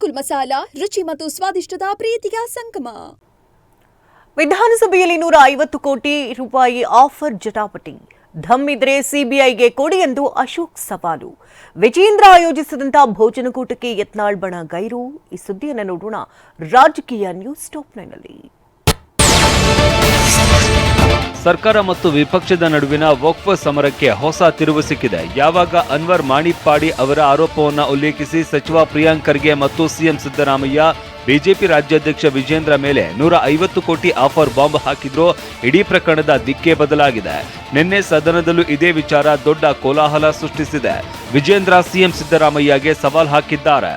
ಅರ್ಕುಲ್ ಮಸಾಲ, ರುಚಿ ಮತ್ತು ಸ್ವಾದಿಷ್ಟದ ಪ್ರೀತಿಯ ಸಂಗಮ. ವಿಧಾನಸಭೆಯಲ್ಲಿ ನೂರ ಐವತ್ತು ಕೋಟಿ ರೂಪಾಯಿ ಆಫರ್ ಜಟಾಪಟಿ. ಧಮ್ ಇದ್ರೆ ಸಿಬಿಐಗೆ ಕೊಡಿ ಎಂದು ಅಶೋಕ್ ಸವಾಲು. ವಿಜೇಂದ್ರ ಆಯೋಜಿಸಿದಂತಹ ಭೋಜನಕೂಟಕ್ಕೆ ಯತ್ನಾಳ್ ಬಣ ಗೈರು. ಈ ಸುದ್ದಿಯನ್ನು ನೋಡೋಣ ರಾಜಕೀಯ ನ್ಯೂಸ್ ಟಾಪ್ ನೈನಲ್ಲಿ ಸರ್ಕಾರ ಮತ್ತು ವಿಪಕ್ಷದ ನಡುವಿನ ವಕ್ಫ್ ಸಮರಕ್ಕೆ ಹೊಸ ತಿರುವು ಸಿಕ್ಕಿದೆ. ಯಾವಾಗ ಅನ್ವರ್ ಮಾಣಿಪ್ಪಾಡಿ ಅವರ ಆರೋಪವನ್ನು ಉಲ್ಲೇಖಿಸಿ ಸಚಿವ ಪ್ರಿಯಾಂಕ್ ಖರ್ಗೆ ಮತ್ತು ಸಿಎಂ ಸಿದ್ದರಾಮಯ್ಯ ಬಿಜೆಪಿ ರಾಜ್ಯಾಧ್ಯಕ್ಷ ವಿಜೇಂದ್ರ ಮೇಲೆ ನೂರ ಐವತ್ತು ಕೋಟಿ ಆಫರ್ ಬಾಂಬ್ ಹಾಕಿದ್ರೋ ಇಡೀ ಪ್ರಕರಣದ ದಿಕ್ಕೇ ಬದಲಾಗಿದೆ. ನಿನ್ನೆ ಸದನದಲ್ಲೂ ಇದೇ ವಿಚಾರ ದೊಡ್ಡ ಕೋಲಾಹಲ ಸೃಷ್ಟಿಸಿದೆ. ವಿಜೇಂದ್ರ ಸಿಎಂ ಸಿದ್ದರಾಮಯ್ಯಗೆ ಸವಾಲ್ ಹಾಕಿದ್ದಾರೆ.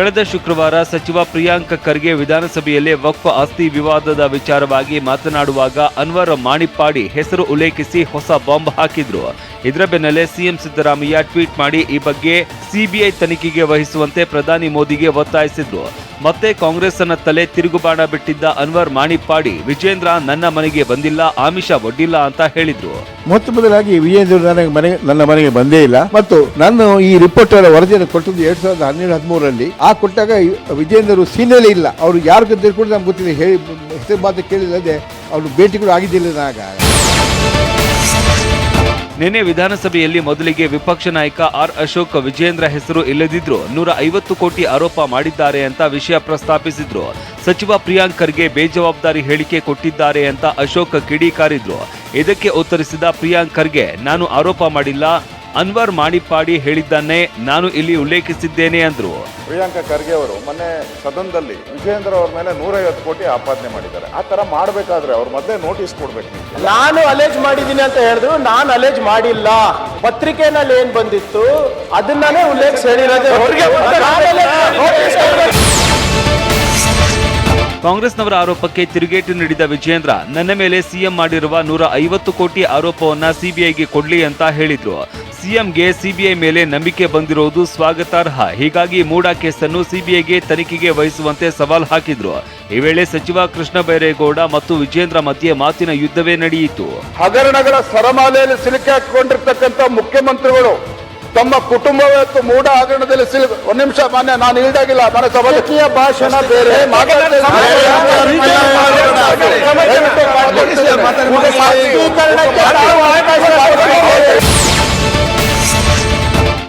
ಕಳೆದ ಶುಕ್ರವಾರ ಸಚಿವ ಪ್ರಿಯಾಂಕ ಖರ್ಗೆ ವಿಧಾನಸಭೆಯಲ್ಲಿ ವಕ್ಫ್ ಆಸ್ತಿ ವಿವಾದದ ವಿಚಾರವಾಗಿ ಮಾತನಾಡುವಾಗ ಅನ್ವರ್ ಮಾಣಿಪ್ಪಾಡಿ ಹೆಸರು ಉಲ್ಲೇಖಿಸಿ ಹೊಸ ಬಾಂಬ್ ಹಾಕಿದ್ರು. ಇದರ ಬೆನ್ನಲ್ಲೇ ಸಿಎಂ ಸಿದ್ದರಾಮಯ್ಯ ಟ್ವೀಟ್ ಮಾಡಿ ಈ ಬಗ್ಗೆ ಸಿಬಿಐ ತನಿಖೆಗೆ ವಹಿಸುವಂತೆ ಪ್ರಧಾನಿ ಮೋದಿಗೆ ಒತ್ತಾಯಿಸಿದ್ರು. ಮತ್ತೆ ಕಾಂಗ್ರೆಸ್ ಅನ್ನ ತಲೆ ತಿರುಗುಬಾಣ ಬಿಟ್ಟಿದ್ದ ಅನ್ವರ್ ಮಾಣಿಪ್ಪಾಡಿ, ವಿಜೇಂದ್ರ ನನ್ನ ಮನೆಗೆ ಬಂದಿಲ್ಲ, ಆಮಿಷ ಒಡ್ಡಿಲ್ಲ ಅಂತ ಹೇಳಿದ್ರು. ಮೊತ್ತ ಮೊದಲಾಗಿ ವಿಜೇಂದ್ರ ನನಗೆ ಮನೆ ನನ್ನ ಮನೆಗೆ ಬಂದೇ ಇಲ್ಲ. ಮತ್ತು ನಾನು ಈ ರಿಪೋರ್ಟ್ ವರದಿಯನ್ನು ಕೊಟ್ಟದ್ದು ಎರಡ್ ಸಾವಿರದ ಹನ್ನೆರಡು ಹದಿಮೂರರಲ್ಲಿ. ಕೊಟ್ಟಾಗ ವಿಜೇಂದರು ಸೀನಿಯಲ್ಲೇ ಇಲ್ಲ. ಅವರು ಯಾರು ಗೆದ್ದರು ಕೂಡ ನಮ್ಗೆ ಗೊತ್ತಿಲ್ಲ. ಹೇಳಿ ಹೆಸರು ಮಾತು ಕೇಳಿಲ್ಲದೆ ಅವರು ಭೇಟಿ ಕೂಡ ಆಗಿದ್ದಿಲ್ಲ ಆಗ. ನಿನ್ನೆ ವಿಧಾನಸಭೆಯಲ್ಲಿ ಮೊದಲಿಗೆ ವಿಪಕ್ಷ ನಾಯಕ ಆರ್ ಅಶೋಕ್ ವಿಜೇಂದ್ರ ಹೆಸರು ಇಲ್ಲದಿದ್ರು ನೂರ ಐವತ್ತು ಕೋಟಿ ಆರೋಪ ಮಾಡಿದ್ದಾರೆ ಅಂತ ವಿಷಯ ಪ್ರಸ್ತಾಪಿಸಿದ್ರು. ಸಚಿವ ಪ್ರಿಯಾಂಕ್ ಖರ್ಗೆ ಬೇಜವಾಬ್ದಾರಿ ಹೇಳಿಕೆ ಕೊಟ್ಟಿದ್ದಾರೆ ಅಂತ ಅಶೋಕ್ ಕಿಡಿಕಾರಿದ್ರು. ಇದಕ್ಕೆ ಉತ್ತರಿಸಿದ ಪ್ರಿಯಾಂಕ್ ಖರ್ಗೆ, ನಾನು ಆರೋಪ ಮಾಡಿಲ್ಲ ಅನ್ವರ್ ಮಾಡಿಪಾಡಿ ಹೇಳಿದ್ದನ್ನೇ ನಾನು ಇಲ್ಲಿ ಉಲ್ಲೇಖಿಸಿದ್ದೇನೆ ಅಂದ್ರು. ಪ್ರಿಯಾಂಕ ಖರ್ಗೆ ಅವರು ಮೊನ್ನೆ ಸದನದಲ್ಲಿ ವಿಜೇಂದ್ರ ಅವ್ರ ಮೇಲೆ ನೂರೈವತ್ತು ಕೋಟಿ ಆಪಾದನೆ ಮಾಡಿದ್ದಾರೆ. ಆ ತರ ಮಾಡಬೇಕಾದ್ರೆ ಅವ್ರ ಮೊದಲೇ ನೋಟಿಸ್ ಕೊಡ್ಬೇಕು. ನಾನು ಅಲೇಜ್ ಮಾಡಿದ್ದೀನಿ ಅಂತ ಹೇಳಿದ್ರು ನಾನು ಅಲೇಜ್ ಮಾಡಿಲ್ಲ. ಪತ್ರಿಕೆನಲ್ಲಿ ಏನ್ ಬಂದಿತ್ತು ಅದನ್ನೇ ಉಲ್ಲೇಖಿಸಿ ಕಾಂಗ್ರೆಸ್ನವರ ಆರೋಪಕ್ಕೆ ತಿರುಗೇಟು ನೀಡಿದ ವಿಜೇಂದ್ರ ನನ್ನ ಮೇಲೆ ಸಿಎಂ ಮಾಡಿರುವ ನೂರ ಐವತ್ತು ಕೋಟಿ ಆರೋಪವನ್ನ ಸಿಬಿಐಗೆ ಕೊಡ್ಲಿ ಅಂತ ಹೇಳಿದ್ರು. ಸಿಎಂಗೆ ಸಿಬಿಐ ಮೇಲೆ ನಂಬಿಕೆ ಬಂದಿರುವುದು ಸ್ವಾಗತಾರ್ಹ. ಹೀಗಾಗಿ ಮೂಡಾ ಕೇಸನ್ನು ಸಿಬಿಐಗೆ ತನಿಖೆಗೆ ವಹಿಸುವಂತೆ ಸವಾಲ್ ಹಾಕಿದ್ರು. ಈ ವೇಳೆ ಸಚಿವ ಕೃಷ್ಣ ಬೈರೇಗೌಡ ಮತ್ತು ವಿಜೇಂದ್ರ ಮಧ್ಯೆ ಮಾತಿನ ಯುದ್ಧವೇ ನಡೆಯಿತು. ಹಗರಣಗಳ ಸರಮಾಲೆಯಲ್ಲಿ ಸಿಲುಕಾಕೊಂಡಿರ್ತಕ್ಕಂಥ ಮುಖ್ಯಮಂತ್ರಿಗಳು ತಮ್ಮ ಕುಟುಂಬ ಮತ್ತು ಮೂಢ ಹಗರಣದಲ್ಲಿ ಸಿಲು ಒಂದ್ ನಿಮಿಷ ಮಾನ್ಯ ನಾನು ಈಡಾಗಿಲ್ಲ ಮನೆ ಭಾಷಣ ಬೇರೆ.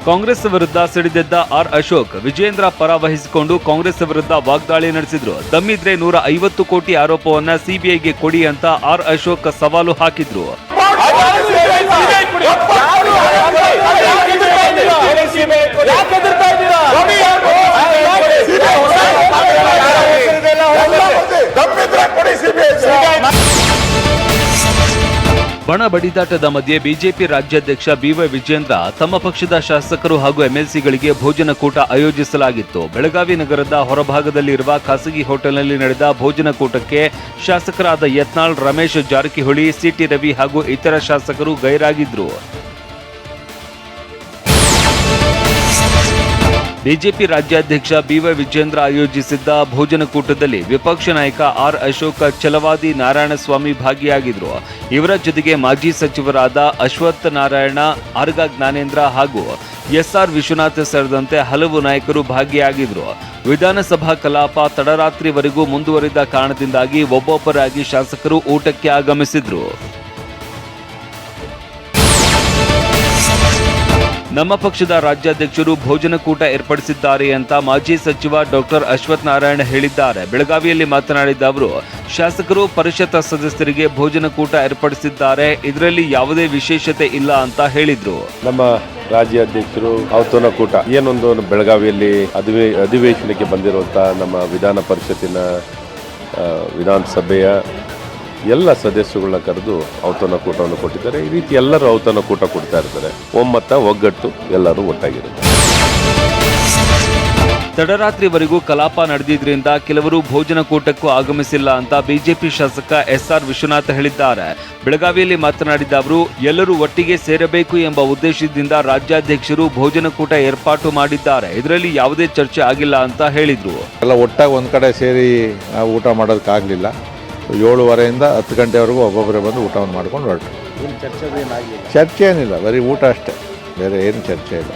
ಕಾಂಗ್ರೆಸ್ ವಿರುದ್ಧ ಸಿಡಿದೆದ್ದ ಆರ್ ಅಶೋಕ್ ವಿಜೇಂದ್ರ ಪರ ವಹಿಸಿಕೊಂಡು ಕಾಂಗ್ರೆಸ್ ವಿರುದ್ಧ ವಾಗ್ದಾಳಿ ನಡೆಸಿದ್ರು. ದಮ್ಮಿದ್ರೆ ನೂರ ಐವತ್ತು ಕೋಟಿ ಆರೋಪವನ್ನ ಸಿಬಿಐಗೆ ಕೊಡಿ ಅಂತ ಆರ್ ಅಶೋಕ್ ಸವಾಲು ಹಾಕಿದ್ರು. ಬಣ ಬಡಿದಾಟದ ಮಧ್ಯೆ ಬಿಜೆಪಿ ರಾಜ್ಯಾಧ್ಯಕ್ಷ ಬಿವೈ ವಿಜೇಂದ್ರ ತಮ್ಮ ಪಕ್ಷದ ಶಾಸಕರು ಹಾಗೂ ಎಂಎಲ್ಸಿಗಳಿಗೆ ಭೋಜನ ಕೂಟ ಆಯೋಜಿಸಲಾಗಿತ್ತು. ಬೆಳಗಾವಿ ನಗರದ ಹೊರಭಾಗದಲ್ಲಿರುವ ಖಾಸಗಿ ಹೋಟೆಲ್ನಲ್ಲಿ ನಡೆದ ಭೋಜನ ಕೂಟಕ್ಕೆ ಶಾಸಕರಾದ ಯತ್ನಾಳ್ ರಮೇಶ್ ಜಾರಕಿಹೊಳಿ, ಸಿಟಿ ರವಿ ಹಾಗೂ ಇತರ ಶಾಸಕರು ಗೈರಾಗಿದ್ರು. ಬಿಜೆಪಿ ರಾಜ್ಯಾಧ್ಯಕ್ಷ ಬಿವೈ ವಿಜೇಂದ್ರ ಆಯೋಜಿಸಿದ್ದ ಭೋಜನಕೂಟದಲ್ಲಿ ವಿಪಕ್ಷ ನಾಯಕ ಆರ್ ಅಶೋಕ ಚಲವಾದಿ ನಾರಾಯಣಸ್ವಾಮಿ ಭಾಗಿಯಾಗಿದ್ದರು ಇವರ ಜೊತೆಗೆ ಮಾಜಿ ಸಚಿವರಾದ ಅಶ್ವತ್ಥ ನಾರಾಯಣ, ಆರ್ಗ ಜ್ಞಾನೇಂದ್ರ ಹಾಗೂ ಎಸ್ಆರ್ ವಿಶ್ವನಾಥ್ ಸೇರಿದಂತೆ ಹಲವು ನಾಯಕರು ಭಾಗಿಯಾಗಿದ್ರು. ವಿಧಾನಸಭಾ ಕಲಾಪ ತಡರಾತ್ರಿವರೆಗೂ ಮುಂದುವರಿದ ಕಾರಣದಿಂದಾಗಿ ಒಬ್ಬೊಬ್ಬರಾಗಿ ಶಾಸಕರು ಊಟಕ್ಕೆ ಆಗಮಿಸಿದ್ರು. ನಮ್ಮ ಪಕ್ಷದ ರಾಜ್ಯಾಧ್ಯಕ್ಷರು ಭೋಜನಕೂಟ ಏರ್ಪಡಿಸಿದ್ದಾರೆ ಅಂತ ಮಾಜಿ ಸಚಿವ ಡಾಕ್ಟರ್ ಅಶ್ವಥ್ ನಾರಾಯಣ ಹೇಳಿದ್ದಾರೆ. ಬೆಳಗಾವಿಯಲ್ಲಿ ಮಾತನಾಡಿದ ಅವರು, ಶಾಸಕರು ಪರಿಷತ್ ಸದಸ್ಯರಿಗೆ ಭೋಜನಕೂಟ ಏರ್ಪಡಿಸಿದ್ದಾರೆ. ಇದರಲ್ಲಿ ಯಾವುದೇ ವಿಶೇಷತೆ ಇಲ್ಲ ಅಂತ ಹೇಳಿದ್ರು. ನಮ್ಮ ರಾಜ್ಯಾಧ್ಯಕ್ಷರು ಔತಣಕೂಟ ಏನೊಂದು ಬೆಳಗಾವಿಯಲ್ಲಿ ಅಧಿವೇ ಅಧಿವೇಶನಕ್ಕೆ ಬಂದಿರುವಂಥ ನಮ್ಮ ವಿಧಾನ ಪರಿಷತ್ತಿನ ವಿಧಾನಸಭೆಯ ಎಲ್ಲ ಸದಸ್ಯಗಳನ್ನ ಕರೆದು ಔತಣಕೂಟವನ್ನು ಕೊಟ್ಟಿದ್ದಾರೆ. ಈ ರೀತಿ ಎಲ್ಲರೂ ಔತಣಕೂಟ ಕೊಡ್ತಾ ಇರ್ತಾರೆ. ಒಮ್ಮತ್ತ ಒಗ್ಗಟ್ಟು ಎಲ್ಲರೂ ಒಟ್ಟಾಗಿರುತ್ತೆ. ತಡರಾತ್ರಿವರೆಗೂ ಕಲಾಪ ನಡೆದಿದ್ದರಿಂದ ಕೆಲವರು ಭೋಜನ ಕೂಟಕ್ಕೂ ಆಗಮಿಸಿಲ್ಲ ಅಂತ ಬಿಜೆಪಿ ಶಾಸಕ ಎಸ್ಆರ್ ವಿಶ್ವನಾಥ್ ಹೇಳಿದ್ದಾರೆ. ಬೆಳಗಾವಿಯಲ್ಲಿ ಮಾತನಾಡಿದ ಅವರು ಎಲ್ಲರೂ ಒಟ್ಟಿಗೆ ಸೇರಬೇಕು ಎಂಬ ಉದ್ದೇಶದಿಂದ ರಾಜ್ಯಾಧ್ಯಕ್ಷರು ಭೋಜನ ಕೂಟ ಏರ್ಪಾಟು ಮಾಡಿದ್ದಾರೆ. ಇದರಲ್ಲಿ ಯಾವುದೇ ಚರ್ಚೆ ಆಗಿಲ್ಲ ಅಂತ ಹೇಳಿದ್ರು. ಎಲ್ಲ ಒಟ್ಟಾಗಿ ಒಂದು ಕಡೆ ಸೇರಿ ಊಟ ಮಾಡೋದಕ್ಕಾಗಲಿಲ್ಲ. ಏಳುವರೆಯಿಂದ ಹತ್ತು ಗಂಟೆವರೆಗೂ ಒಬ್ಬೊಬ್ಬರೇ ಬಂದು ಊಟವನ್ನು ಮಾಡ್ಕೊಂಡು ಹೊರಟು ಚರ್ಚೆ ಏನಿಲ್ಲ ಬರೀ ಊಟ ಅಷ್ಟೇ ಬೇರೆ ಏನು ಚರ್ಚೆ ಇಲ್ಲ.